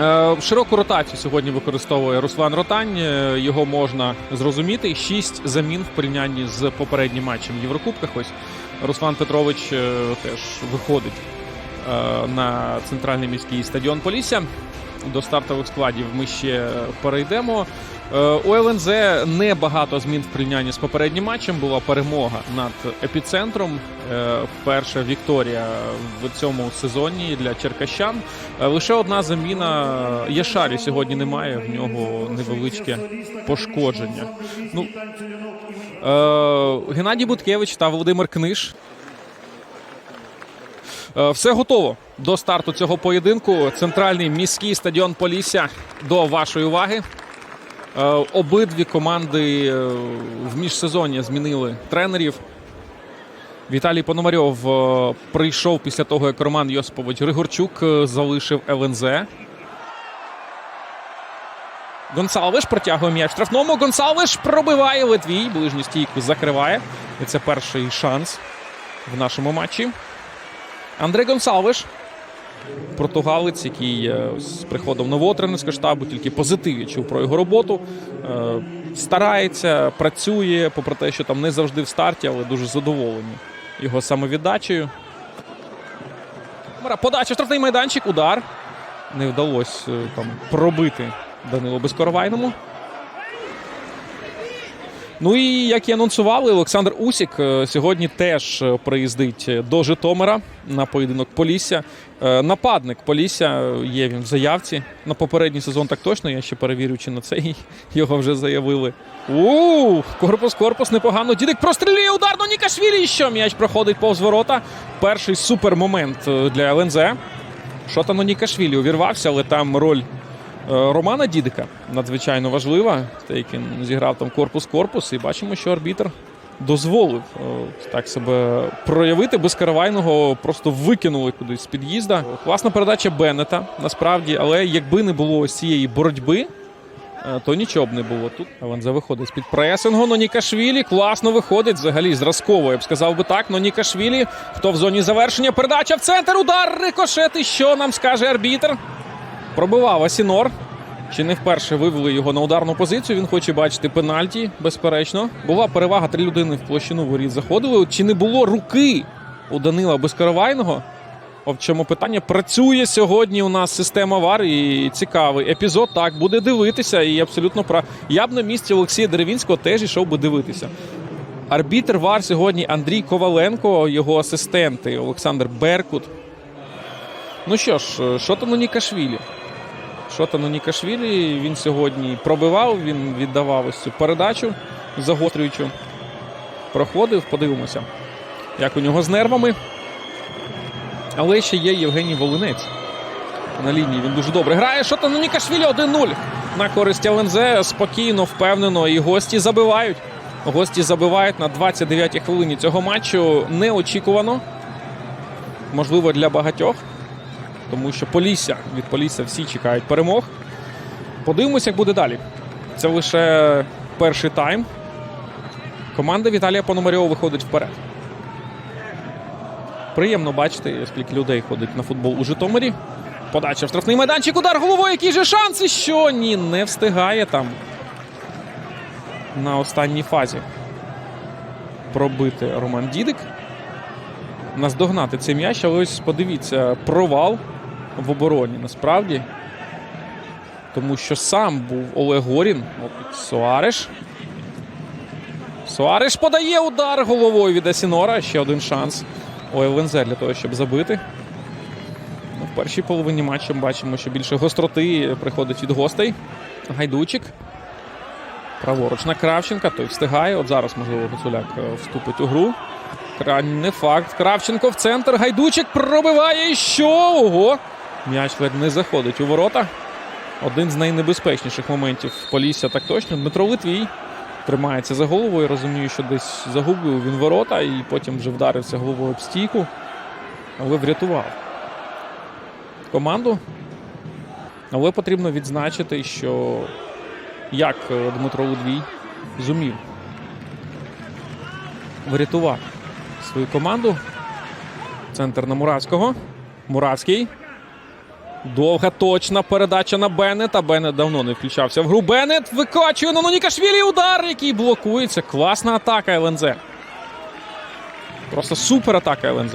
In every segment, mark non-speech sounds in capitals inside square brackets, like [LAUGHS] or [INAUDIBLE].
Е, Широку ротацію сьогодні використовує Руслан Ротань. Е, Його можна зрозуміти. Шість замін в порівнянні з попереднім матчем в Єврокубках. Ось Руслан Петрович е, теж виходить на центральний міський стадіон Полісся. До стартових складів ми ще перейдемо. Е, У ЛНЗ небагато змін в порівнянні з попереднім матчем. Була перемога над епіцентром. Е, Перша Вікторія в цьому сезоні для черкащан. Е, Лише одна заміна. Яшарі сьогодні немає. В нього невеличке пошкодження. Ну, Геннадій Буткевич та Володимир Книж Все готово до старту цього поєдинку. Центральний міський стадіон Полісся до вашої уваги. Е, Обидві команди е, в міжсезонні змінили тренерів. Віталій Пономарьов е, прийшов після того, як Роман Йосипович Григорчук залишив ЛНЗ. Гонсалвиш протягує м'яч штрафному. Гонсалвиш пробиває Литвій. Ближню стійку закриває. І це перший шанс в нашому матчі. Андрей Гонсалвиш, португалець, який е, з приходом нового тренерського штабу тільки позитив чув про його роботу. Е, Старається, працює, попри те, що там не завжди в старті, але дуже задоволені його самовіддачею. Подача, штрафний майданчик, удар. Не вдалося е, там пробити Данилу Безкоровайному. Ну і як і анонсували, Олександр Усік е, сьогодні теж е, приїздить до Житомира на поєдинок Полісся. Е, Нападник Полісся е, є він в заявці. На попередній сезон так точно. Я ще перевірю, чи на цей [LAUGHS] його вже заявили. У корпус, корпус непогано. Дідик прострілює удар до Нікашвілі. Що м'яч проходить повз ворота. Перший супермомент е, для ЛНЗ. Шотано Нікашвілі увірвався, але там роль е, Романа Дідика надзвичайно важлива. Як він зіграв там корпус-корпус, і бачимо, що арбітр дозволив е, так себе проявити. Без каравайного просто викинули кудись з під'їзда. Класна передача Беннета, насправді, але якби не було ось цієї боротьби. е, То нічого б не було тут. Аванзе виходить з-під пресингу. Нонікашвілі класно виходить. Взагалі зразково, я б сказав би так. Нонікашвілі, хто в зоні завершення. Передача в центр. Удар рикошет. І що нам скаже арбітр? Пробивав Асінор. Чи не вперше вивели його на ударну позицію? Він хоче бачити пенальті, безперечно. Була перевага, три людини в площину воріт заходили. Чи не було руки у Данила Безкоровайного? От в чому питання працює сьогодні у нас система ВАР і цікавий епізод. Так буде дивитися. І абсолютно прав. Я б на місці Олексія Деревінського теж ішов би дивитися. Арбітр ВАР сьогодні Андрій Коваленко, його асистенти Олександр Беркут. Ну що ж, що там у Нікашвілі? Шотану Нікашвілі він сьогодні пробивав, він віддавав ось цю передачу загострюючу. Проходив, подивимося, як у нього з нервами. Але ще є Євгеній Волинець. На лінії він дуже добре грає. Шотану Нікашвілі 1-0 на користь ЛНЗ. Спокійно, впевнено. І гості забивають. Гості забивають на 29-й хвилині цього матчу. Неочікувано. Можливо, для багатьох тому що Полісся від Полісся всі чекають перемог. Подивимося, як буде далі. Це лише перший тайм. Команда Віталія Пономарьова виходить вперед. Приємно бачити, скільки людей ходить на футбол у Житомирі. Подача в штрафний майданчик, удар головою, який же шанс, і що? Ні, не встигає там на останній фазі пробити Роман Дідик. Наздогнати цей м'яч, але ось подивіться, провал в обороні насправді. Тому що сам був Олег Горін. От Суареш. Суареш подає удар головою від Асінора. Ще один шанс у ЛНЗ для того, щоб забити. Ну, в першій половині матчу бачимо, що більше гостроти приходить від гостей. Гайдучик. Праворуч на Кравченка. Той встигає. От зараз, можливо, Гуцуляк е, вступить у гру. Не факт. Кравченко в центр. Гайдучик пробиває. Що? Ого! М'яч ледь не заходить у ворота. Один з найнебезпечніших моментів Полісся так точно. Дмитро Литвій тримається за голову. Я розумію, що десь загубив він ворота і потім вже вдарився головою об стійку. Але врятував команду. Але потрібно відзначити, що як е, Дмитро Литвій зумів врятувати свою команду. Центр на Муравського. Муравський. Довга точна передача на Беннета. Беннет давно не включався в гру. Беннет викачує на Нонікашвілі удар, який блокується. Класна атака ЛНЗ. Просто супер атака ЛНЗ.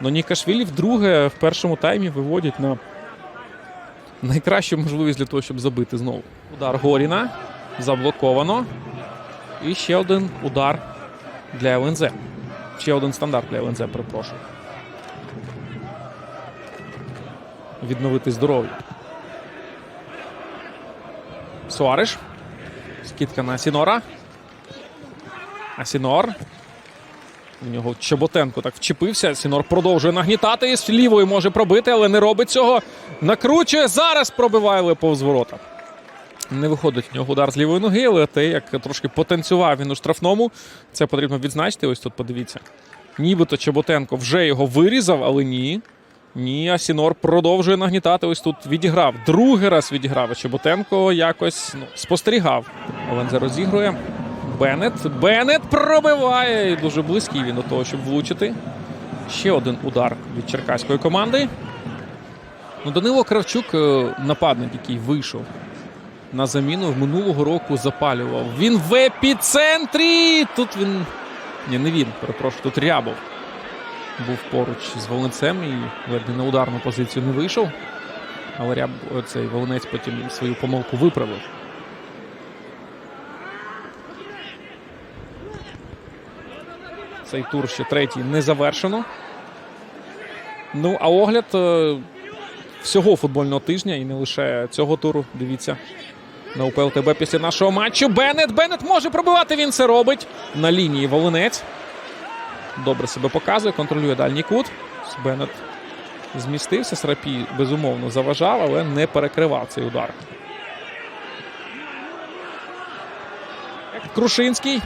Нонікашвілі вдруге в першому таймі виводять на найкращу можливість для того, щоб забити знову. Удар Горіна. Заблоковано. І ще один удар для ЛНЗ. Ще один стандарт для ЛНЗ, перепрошую. Відновити здоров'я. Суариш. Скидка на Асінора. Асінор. У нього Чеботенко так вчепився. Сінор продовжує нагнітати. З лівої може пробити, але не робить цього. Накручує. Зараз пробиває але повз ворота. Не виходить у нього удар з лівої ноги, але те, як трошки потанцював він у штрафному, це потрібно відзначити. Ось тут подивіться. Нібито Чеботенко вже його вирізав, але ні. Ні, Асінор продовжує нагнітати. Ось тут відіграв. Другий раз відіграв. Чеботенко якось ну, спостерігав. Олензе розігрує. Беннет. Беннет пробиває. І дуже близький він до того, щоб влучити. Ще один удар від черкаської команди. Ну, Данило Кравчук, е, нападник, який вийшов на заміну минулого року запалював. Він в епіцентрі. Тут він. Ні, не він, перепрошую, тут Рябов був поруч з Волинцем і ледь не на ударну позицію не вийшов. Але Ряб, цей Волинець потім свою помилку виправив. Цей тур ще третій не завершено. Ну, а огляд е, всього футбольного тижня і не лише цього туру. Дивіться на УПЛ ТБ після нашого матчу. Беннет. Беннет може пробивати. Він це робить на лінії Волинець. Добре себе показує, контролює дальній кут. Беннет змістився. Срапій безумовно заважав, але не перекривав цей удар. Крушинський.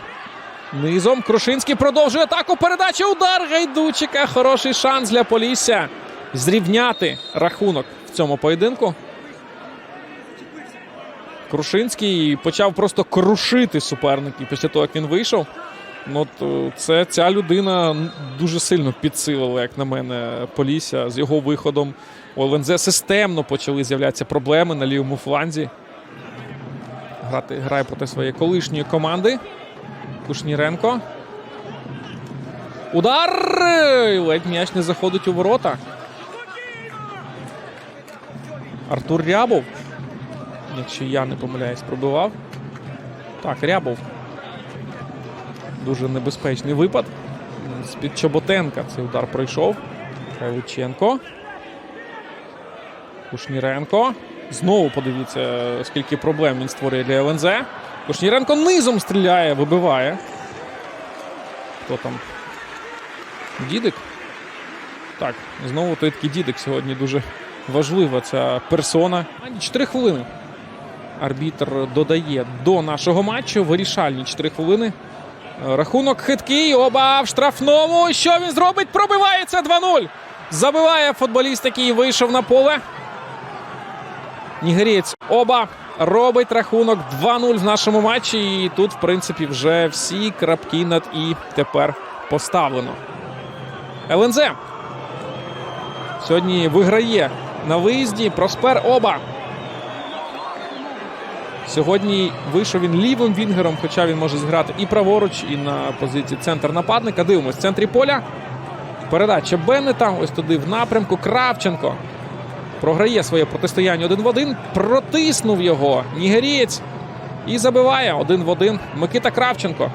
Низом Крушинський продовжує атаку. Передача. Удар Гайдучика. Хороший шанс для Полісся зрівняти рахунок в цьому поєдинку. Крушинський почав просто крушити суперників після того, як він вийшов. Ну, е, це ця людина дуже сильно підсилила, як на мене, Полісся з його виходом. У ЛНЗ системно почали з'являтися проблеми на лівому фланзі. Грати, грає проти своєї колишньої команди. Кушніренко. Удар! Ледь м'яч не заходить у ворота. Артур Рябов. Якщо я не помиляюсь, пробивав. Так, Рябов. Дуже небезпечний випад. З-під Чоботенка цей удар пройшов. Хайличенко. Кушніренко. Знову подивіться, скільки проблем він створює для ЛНЗ. Кушніренко низом стріляє, вибиває. Хто там? Дідик? Так, знову той такий дідик сьогодні дуже важлива ця персона. Чотири хвилини. Арбітр додає до нашого матчу. Вирішальні 4 хвилини. Рахунок хиткий. Оба в штрафному. Що він зробить? Пробивається 2-0. Забиває футболіст, який вийшов на поле. Нігерієць оба робить рахунок 2-0 в нашому матчі. І тут, в принципі, вже всі крапки над і тепер поставлено. ЛНЗ сьогодні виграє на виїзді. Проспер оба. Сьогодні вийшов він лівим вінгером, хоча він може зіграти і праворуч, і на позиції центр нападника. Дивимось в центрі поля. Передача Беннета. Ось туди в напрямку. Кравченко програє своє протистояння один в один. Протиснув його Нігерієць і забиває один в один. Микита Кравченко.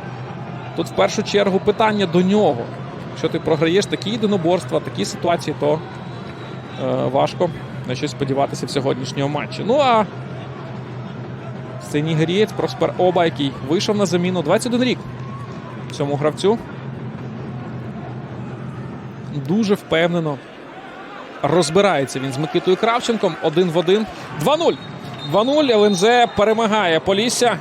Тут в першу чергу питання до нього. Якщо ти програєш такі єдиноборства, такі ситуації, то е, важко на щось сподіватися в сьогоднішньому матчі. Ну а це нігерієць Проспер Оба, який вийшов на заміну 21 рік цьому гравцю. Дуже впевнено розбирається він з Микитою Кравченком. Один в один. 2-0. 2-0. ЛНЗ перемагає Полісся.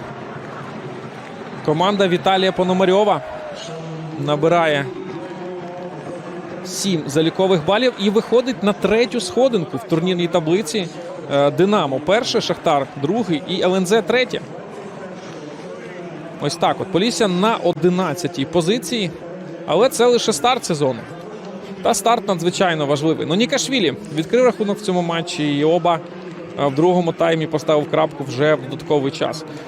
Команда Віталія Пономарьова набирає 7 залікових балів і виходить на третю сходинку в турнірній таблиці. Е, Динамо перше, Шахтар другий і ЛНЗ третє. Ось так. От Полісся на 11-й позиції. Але це лише старт сезону. Та старт надзвичайно важливий. Ну, Нікашвілі відкрив рахунок в цьому матчі, і оба е, в другому таймі поставив крапку вже в додатковий час.